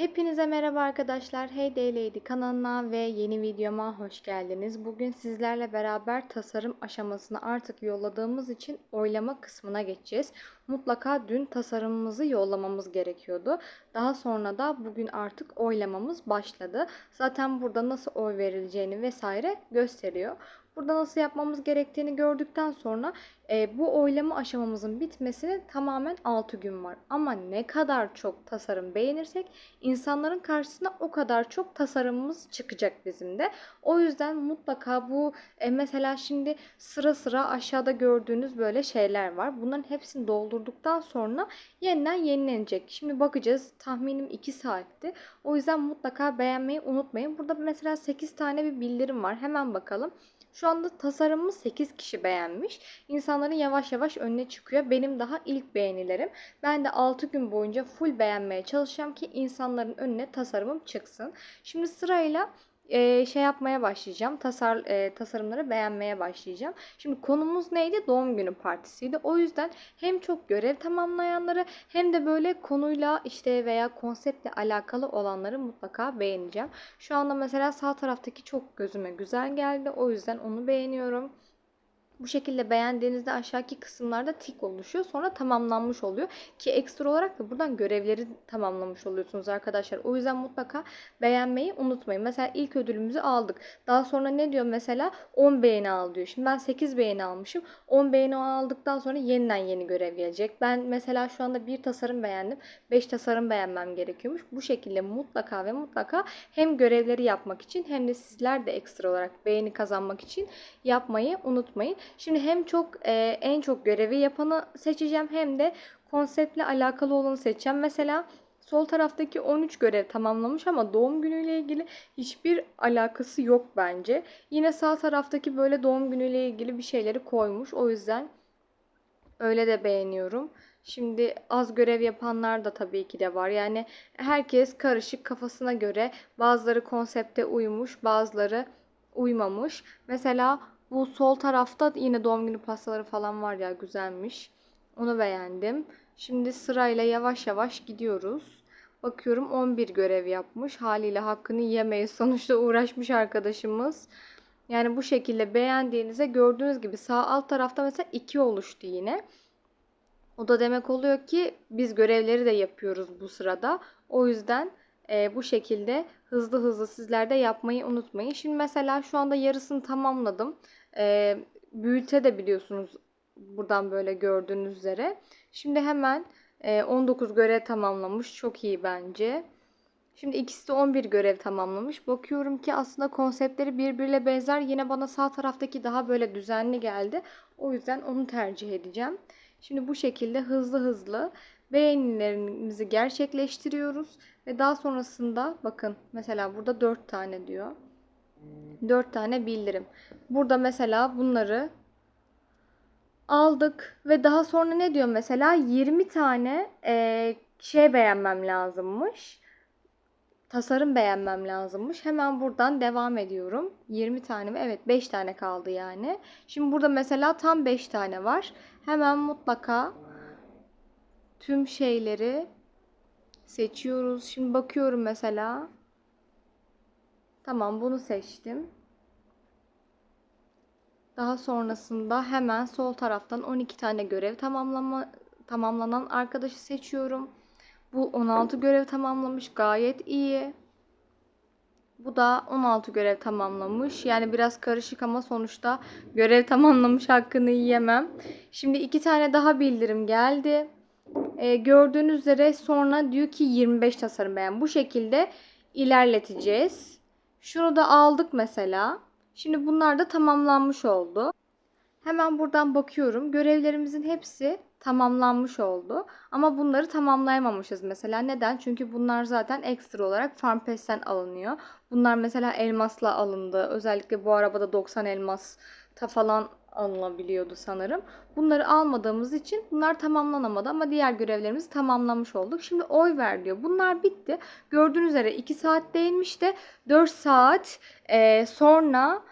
Hepinize merhaba arkadaşlar. Hey Day Lady kanalına ve yeni videoma hoş geldiniz. Bugün sizlerle beraber tasarım aşamasını artık yolladığımız için oylama kısmına geçeceğiz. Mutlaka dün tasarımımızı yollamamız gerekiyordu. Daha sonra da bugün artık oylamamız başladı. Zaten burada nasıl oy verileceğini vesaire gösteriyor. Burada nasıl yapmamız gerektiğini gördükten sonra e, bu oylama aşamamızın bitmesine tamamen 6 gün var. Ama ne kadar çok tasarım beğenirsek insanların karşısına o kadar çok tasarımımız çıkacak bizim de. O yüzden mutlaka bu e, mesela şimdi sıra sıra aşağıda gördüğünüz böyle şeyler var. Bunların hepsini doldurduktan sonra yeniden yenilenecek. Şimdi bakacağız. Tahminim 2 saatti. O yüzden mutlaka beğenmeyi unutmayın. Burada mesela 8 tane bir bildirim var. Hemen bakalım. Şu anda tasarımımı 8 kişi beğenmiş. İnsanların yavaş yavaş önüne çıkıyor. Benim daha ilk beğenilerim. Ben de 6 gün boyunca full beğenmeye çalışacağım ki insanların önüne tasarımım çıksın. Şimdi sırayla e, şey yapmaya başlayacağım. Tasar, e, tasarımları beğenmeye başlayacağım. Şimdi konumuz neydi? Doğum günü partisiydi. O yüzden hem çok görev tamamlayanları hem de böyle konuyla işte veya konseptle alakalı olanları mutlaka beğeneceğim. Şu anda mesela sağ taraftaki çok gözüme güzel geldi. O yüzden onu beğeniyorum. Bu şekilde beğendiğinizde aşağıki kısımlarda tik oluşuyor. Sonra tamamlanmış oluyor. Ki ekstra olarak da buradan görevleri tamamlamış oluyorsunuz arkadaşlar. O yüzden mutlaka beğenmeyi unutmayın. Mesela ilk ödülümüzü aldık. Daha sonra ne diyor mesela? 10 beğeni al diyor. Şimdi ben 8 beğeni almışım. 10 beğeni aldıktan sonra yeniden yeni görev gelecek. Ben mesela şu anda bir tasarım beğendim. 5 tasarım beğenmem gerekiyormuş. Bu şekilde mutlaka ve mutlaka hem görevleri yapmak için hem de sizler de ekstra olarak beğeni kazanmak için yapmayı unutmayın. Şimdi hem çok e, en çok görevi yapanı seçeceğim hem de konseptle alakalı olanı seçeceğim. Mesela sol taraftaki 13 görev tamamlamış ama doğum günüyle ilgili hiçbir alakası yok bence. Yine sağ taraftaki böyle doğum günüyle ilgili bir şeyleri koymuş. O yüzden öyle de beğeniyorum. Şimdi az görev yapanlar da tabii ki de var. Yani herkes karışık kafasına göre bazıları konsepte uymuş, bazıları uymamış. Mesela bu sol tarafta yine doğum günü pastaları falan var ya güzelmiş. Onu beğendim. Şimdi sırayla yavaş yavaş gidiyoruz. Bakıyorum 11 görev yapmış. Haliyle hakkını yemeyiz. Sonuçta uğraşmış arkadaşımız. Yani bu şekilde beğendiğinizde gördüğünüz gibi sağ alt tarafta mesela 2 oluştu yine. O da demek oluyor ki biz görevleri de yapıyoruz bu sırada. O yüzden e, bu şekilde hızlı hızlı sizler de yapmayı unutmayın. Şimdi mesela şu anda yarısını tamamladım. E, büyüte de biliyorsunuz buradan böyle gördüğünüz üzere. Şimdi hemen e, 19 görev tamamlamış. Çok iyi bence. Şimdi ikisi de 11 görev tamamlamış. Bakıyorum ki aslında konseptleri birbiriyle benzer. Yine bana sağ taraftaki daha böyle düzenli geldi. O yüzden onu tercih edeceğim. Şimdi bu şekilde hızlı hızlı beğenilerimizi gerçekleştiriyoruz. Ve daha sonrasında bakın mesela burada 4 tane diyor. 4 tane bildirim. Burada mesela bunları aldık ve daha sonra ne diyor mesela 20 tane e, şey beğenmem lazımmış. Tasarım beğenmem lazımmış. Hemen buradan devam ediyorum. 20 tane mi? Evet 5 tane kaldı yani. Şimdi burada mesela tam 5 tane var. Hemen mutlaka tüm şeyleri seçiyoruz. Şimdi bakıyorum mesela. Tamam bunu seçtim. Daha sonrasında hemen sol taraftan 12 tane görev tamamlama tamamlanan arkadaşı seçiyorum. Bu 16 görev tamamlamış. Gayet iyi. Bu da 16 görev tamamlamış. Yani biraz karışık ama sonuçta görev tamamlamış hakkını yiyemem. Şimdi iki tane daha bildirim geldi. Ee, gördüğünüz üzere sonra diyor ki 25 tasarım beğen. Bu şekilde ilerleteceğiz. Şunu da aldık mesela. Şimdi bunlar da tamamlanmış oldu. Hemen buradan bakıyorum. Görevlerimizin hepsi tamamlanmış oldu. Ama bunları tamamlayamamışız mesela. Neden? Çünkü bunlar zaten ekstra olarak FarmPass'ten alınıyor. Bunlar mesela elmasla alındı. Özellikle bu arabada 90 elmas falan alınabiliyordu sanırım. Bunları almadığımız için bunlar tamamlanamadı ama diğer görevlerimizi tamamlamış olduk. Şimdi oy ver diyor. Bunlar bitti. Gördüğünüz üzere 2 saat değilmiş de 4 saat e, sonra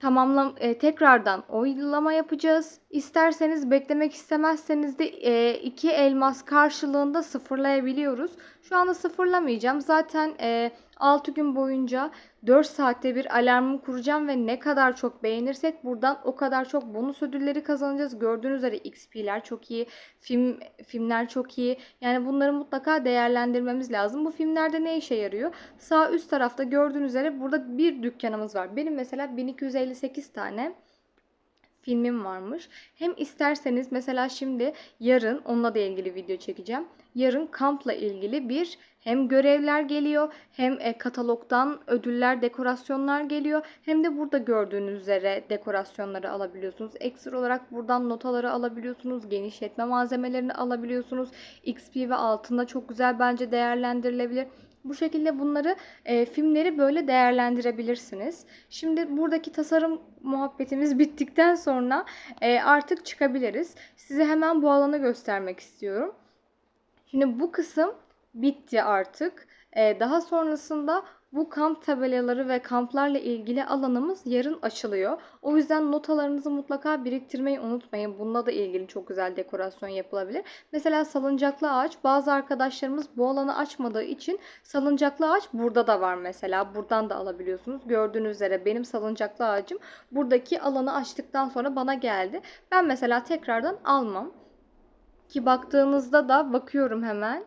tamamlam e, tekrardan oylama yapacağız. İsterseniz beklemek istemezseniz de e, iki elmas karşılığında sıfırlayabiliyoruz. Şu anda sıfırlamayacağım. Zaten e, 6 gün boyunca 4 saatte bir alarmımı kuracağım ve ne kadar çok beğenirsek buradan o kadar çok bonus ödülleri kazanacağız. Gördüğünüz üzere XP'ler çok iyi, film filmler çok iyi. Yani bunları mutlaka değerlendirmemiz lazım. Bu filmlerde ne işe yarıyor? Sağ üst tarafta gördüğünüz üzere burada bir dükkanımız var. Benim mesela 1258 tane filmim varmış. Hem isterseniz mesela şimdi yarın onunla da ilgili video çekeceğim. Yarın kampla ilgili bir hem görevler geliyor hem e, katalogdan ödüller, dekorasyonlar geliyor. Hem de burada gördüğünüz üzere dekorasyonları alabiliyorsunuz. Ekstra olarak buradan notaları alabiliyorsunuz. Genişletme malzemelerini alabiliyorsunuz. XP ve altında çok güzel bence değerlendirilebilir. Bu şekilde bunları e, filmleri böyle değerlendirebilirsiniz. Şimdi buradaki tasarım muhabbetimiz bittikten sonra e, artık çıkabiliriz. Size hemen bu alanı göstermek istiyorum. Şimdi bu kısım bitti artık. E, daha sonrasında bu kamp tabelaları ve kamplarla ilgili alanımız yarın açılıyor. O yüzden notalarınızı mutlaka biriktirmeyi unutmayın. Bununla da ilgili çok güzel dekorasyon yapılabilir. Mesela salıncaklı ağaç bazı arkadaşlarımız bu alanı açmadığı için salıncaklı ağaç burada da var mesela. Buradan da alabiliyorsunuz. Gördüğünüz üzere benim salıncaklı ağacım buradaki alanı açtıktan sonra bana geldi. Ben mesela tekrardan almam. Ki baktığınızda da bakıyorum hemen.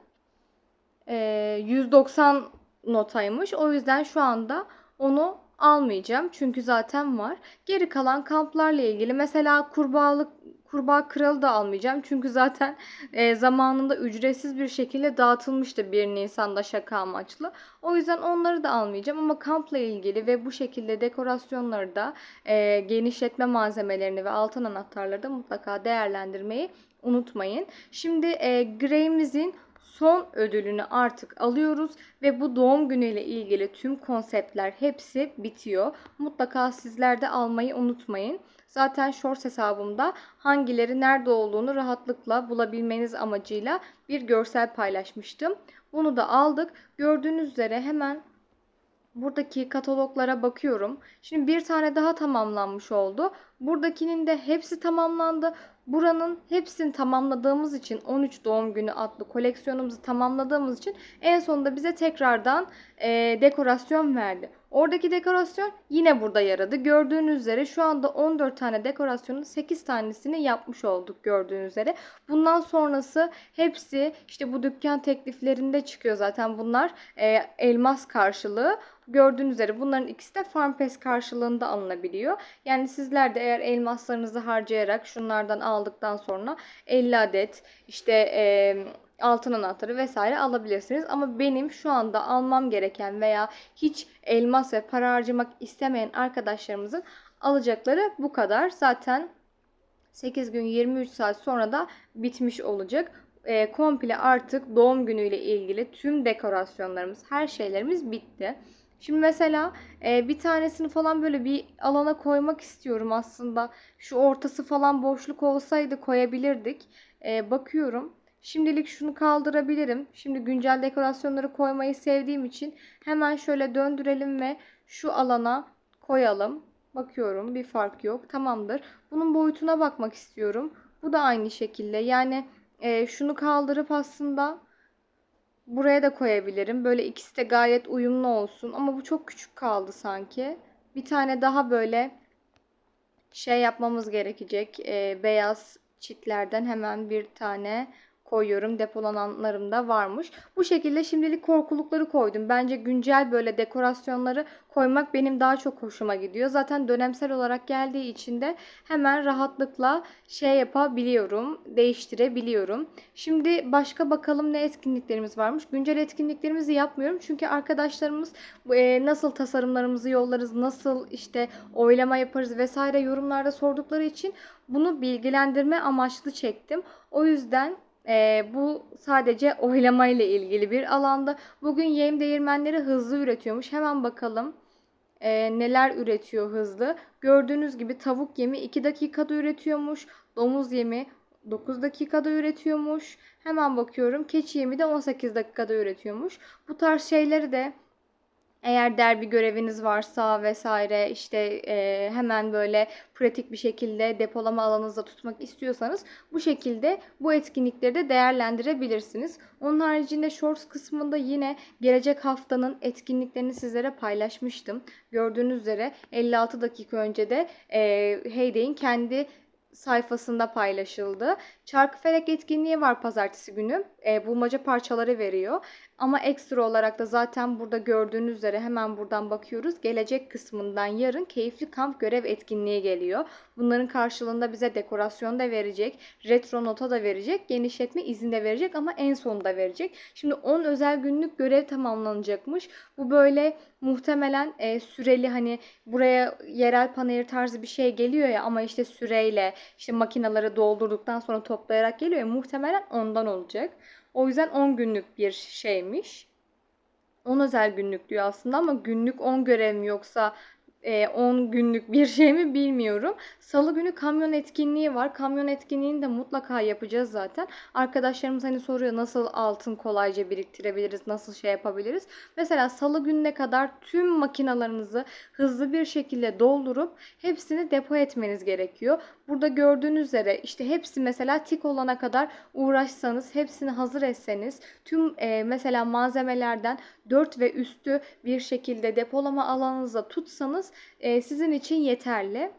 Ee, 190 notaymış. O yüzden şu anda onu almayacağım. Çünkü zaten var. Geri kalan kamplarla ilgili mesela kurbağalık kurbağa kralı da almayacağım. Çünkü zaten e, zamanında ücretsiz bir şekilde dağıtılmıştı 1 Nisan'da şaka amaçlı. O yüzden onları da almayacağım ama kampla ilgili ve bu şekilde dekorasyonları da e, genişletme malzemelerini ve altın anahtarları da mutlaka değerlendirmeyi unutmayın. Şimdi e, Grey'imizin son ödülünü artık alıyoruz ve bu doğum günüyle ilgili tüm konseptler hepsi bitiyor. Mutlaka sizler de almayı unutmayın. Zaten Shorts hesabımda hangileri nerede olduğunu rahatlıkla bulabilmeniz amacıyla bir görsel paylaşmıştım. Bunu da aldık. Gördüğünüz üzere hemen buradaki kataloglara bakıyorum. Şimdi bir tane daha tamamlanmış oldu. Buradakinin de hepsi tamamlandı. Buranın hepsini tamamladığımız için 13 doğum günü adlı koleksiyonumuzu tamamladığımız için en sonunda bize tekrardan e, dekorasyon verdi. Oradaki dekorasyon yine burada yaradı. Gördüğünüz üzere şu anda 14 tane dekorasyonun 8 tanesini yapmış olduk gördüğünüz üzere. Bundan sonrası hepsi işte bu dükkan tekliflerinde çıkıyor zaten bunlar e, elmas karşılığı. Gördüğünüz üzere bunların ikisi de FarmPass karşılığında alınabiliyor. Yani sizler de eğer elmaslarınızı harcayarak şunlardan aldıktan sonra 50 adet işte e, altın anahtarı vesaire alabilirsiniz. Ama benim şu anda almam gereken veya hiç elmas ve para harcamak istemeyen arkadaşlarımızın alacakları bu kadar. Zaten 8 gün 23 saat sonra da bitmiş olacak. E, komple artık doğum günüyle ilgili tüm dekorasyonlarımız, her şeylerimiz bitti. Şimdi mesela e, bir tanesini falan böyle bir alana koymak istiyorum aslında. Şu ortası falan boşluk olsaydı koyabilirdik. E, bakıyorum. Şimdilik şunu kaldırabilirim. Şimdi güncel dekorasyonları koymayı sevdiğim için hemen şöyle döndürelim ve şu alana koyalım. Bakıyorum bir fark yok. Tamamdır. Bunun boyutuna bakmak istiyorum. Bu da aynı şekilde. Yani e, şunu kaldırıp aslında buraya da koyabilirim. Böyle ikisi de gayet uyumlu olsun. Ama bu çok küçük kaldı sanki. Bir tane daha böyle şey yapmamız gerekecek. E, beyaz çitlerden hemen bir tane koyuyorum. Depolananlarım da varmış. Bu şekilde şimdilik korkulukları koydum. Bence güncel böyle dekorasyonları koymak benim daha çok hoşuma gidiyor. Zaten dönemsel olarak geldiği için de hemen rahatlıkla şey yapabiliyorum, değiştirebiliyorum. Şimdi başka bakalım ne etkinliklerimiz varmış. Güncel etkinliklerimizi yapmıyorum. Çünkü arkadaşlarımız e, nasıl tasarımlarımızı yollarız, nasıl işte oylama yaparız vesaire yorumlarda sordukları için bunu bilgilendirme amaçlı çektim. O yüzden e, bu sadece oylama ile ilgili bir alanda. Bugün yem değirmenleri hızlı üretiyormuş. Hemen bakalım e, neler üretiyor hızlı. Gördüğünüz gibi tavuk yemi 2 dakikada üretiyormuş. Domuz yemi 9 dakikada üretiyormuş. Hemen bakıyorum keçi yemi de 18 dakikada üretiyormuş. Bu tarz şeyleri de Eğer derbi göreviniz varsa vesaire işte e, hemen böyle pratik bir şekilde depolama alanınızda tutmak istiyorsanız bu şekilde bu etkinlikleri de değerlendirebilirsiniz. Onun haricinde shorts kısmında yine gelecek haftanın etkinliklerini sizlere paylaşmıştım. Gördüğünüz üzere 56 dakika önce de e, Heyday'in kendi sayfasında paylaşıldı. Çarkıfelek etkinliği var pazartesi günü. E, bulmaca parçaları veriyor. Ama ekstra olarak da zaten burada gördüğünüz üzere hemen buradan bakıyoruz. Gelecek kısmından yarın keyifli kamp görev etkinliği geliyor. Bunların karşılığında bize dekorasyon da verecek, retro nota da verecek, genişletme izin de verecek ama en sonunda verecek. Şimdi 10 özel günlük görev tamamlanacakmış. Bu böyle muhtemelen e, süreli hani buraya yerel panayır tarzı bir şey geliyor ya ama işte süreyle işte makinaları doldurduktan sonra toplayarak geliyor ya muhtemelen ondan olacak. O yüzden 10 günlük bir şeymiş. 10 özel günlük diyor aslında ama günlük 10 görev mi yoksa 10 e, günlük bir şey mi bilmiyorum. Salı günü kamyon etkinliği var. Kamyon etkinliğini de mutlaka yapacağız zaten. Arkadaşlarımız hani soruyor nasıl altın kolayca biriktirebiliriz, nasıl şey yapabiliriz. Mesela salı gününe kadar tüm makinalarınızı hızlı bir şekilde doldurup hepsini depo etmeniz gerekiyor. Burada gördüğünüz üzere işte hepsi mesela tik olana kadar uğraşsanız, hepsini hazır etseniz, tüm e, mesela malzemelerden 4 ve üstü bir şekilde depolama alanınıza tutsanız e, sizin için yeterli.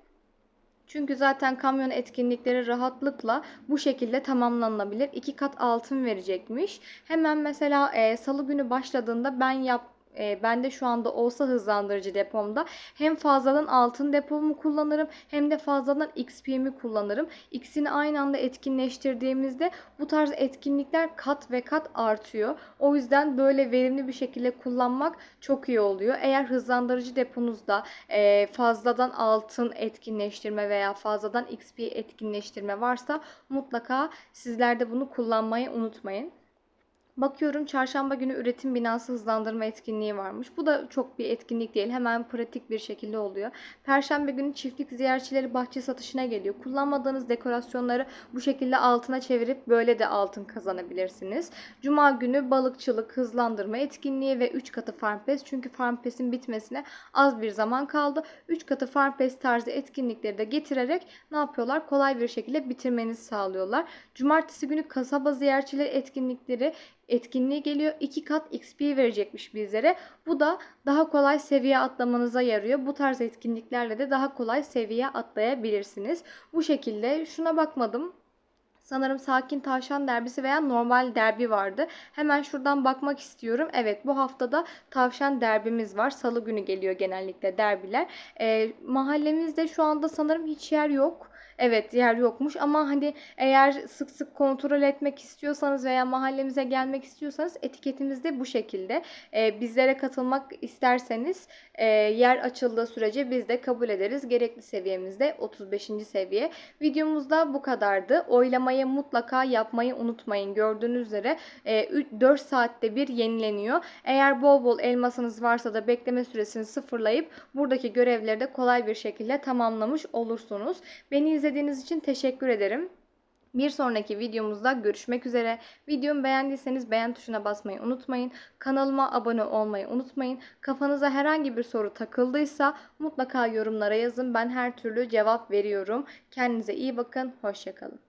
Çünkü zaten kamyon etkinlikleri rahatlıkla bu şekilde tamamlanabilir. 2 kat altın verecekmiş. Hemen mesela e, salı günü başladığında ben yap e, bende şu anda olsa hızlandırıcı depomda hem fazladan altın depomu kullanırım hem de fazladan XP'mi kullanırım. İkisini aynı anda etkinleştirdiğimizde bu tarz etkinlikler kat ve kat artıyor. O yüzden böyle verimli bir şekilde kullanmak çok iyi oluyor. Eğer hızlandırıcı deponuzda e, fazladan altın etkinleştirme veya fazladan XP etkinleştirme varsa mutlaka sizler de bunu kullanmayı unutmayın. Bakıyorum çarşamba günü üretim binası hızlandırma etkinliği varmış. Bu da çok bir etkinlik değil. Hemen pratik bir şekilde oluyor. Perşembe günü çiftlik ziyaretçileri bahçe satışına geliyor. Kullanmadığınız dekorasyonları bu şekilde altına çevirip böyle de altın kazanabilirsiniz. Cuma günü balıkçılık hızlandırma etkinliği ve 3 katı Farm Pass. Çünkü Farm Pass'in bitmesine az bir zaman kaldı. 3 katı Farm Pass tarzı etkinlikleri de getirerek ne yapıyorlar? Kolay bir şekilde bitirmenizi sağlıyorlar. Cumartesi günü kasaba ziyaretçileri etkinlikleri etkinliği geliyor. 2 kat XP verecekmiş bizlere. Bu da daha kolay seviye atlamanıza yarıyor. Bu tarz etkinliklerle de daha kolay seviye atlayabilirsiniz. Bu şekilde şuna bakmadım. Sanırım Sakin Tavşan derbisi veya normal derbi vardı. Hemen şuradan bakmak istiyorum. Evet bu haftada tavşan derbimiz var. Salı günü geliyor genellikle derbiler. E, mahallemizde şu anda sanırım hiç yer yok. Evet yer yokmuş ama hani eğer sık sık kontrol etmek istiyorsanız veya mahallemize gelmek istiyorsanız etiketimiz de bu şekilde. Ee, bizlere katılmak isterseniz e, yer açıldığı sürece biz de kabul ederiz. Gerekli seviyemizde 35. seviye. Videomuzda bu kadardı. Oylamayı mutlaka yapmayı unutmayın. Gördüğünüz üzere e, 4 saatte bir yenileniyor. Eğer bol bol elmasınız varsa da bekleme süresini sıfırlayıp buradaki görevleri de kolay bir şekilde tamamlamış olursunuz. Beni izlediğiniz için teşekkür ederim. Bir sonraki videomuzda görüşmek üzere. Videomu beğendiyseniz beğen tuşuna basmayı unutmayın. Kanalıma abone olmayı unutmayın. Kafanıza herhangi bir soru takıldıysa mutlaka yorumlara yazın. Ben her türlü cevap veriyorum. Kendinize iyi bakın. Hoşçakalın.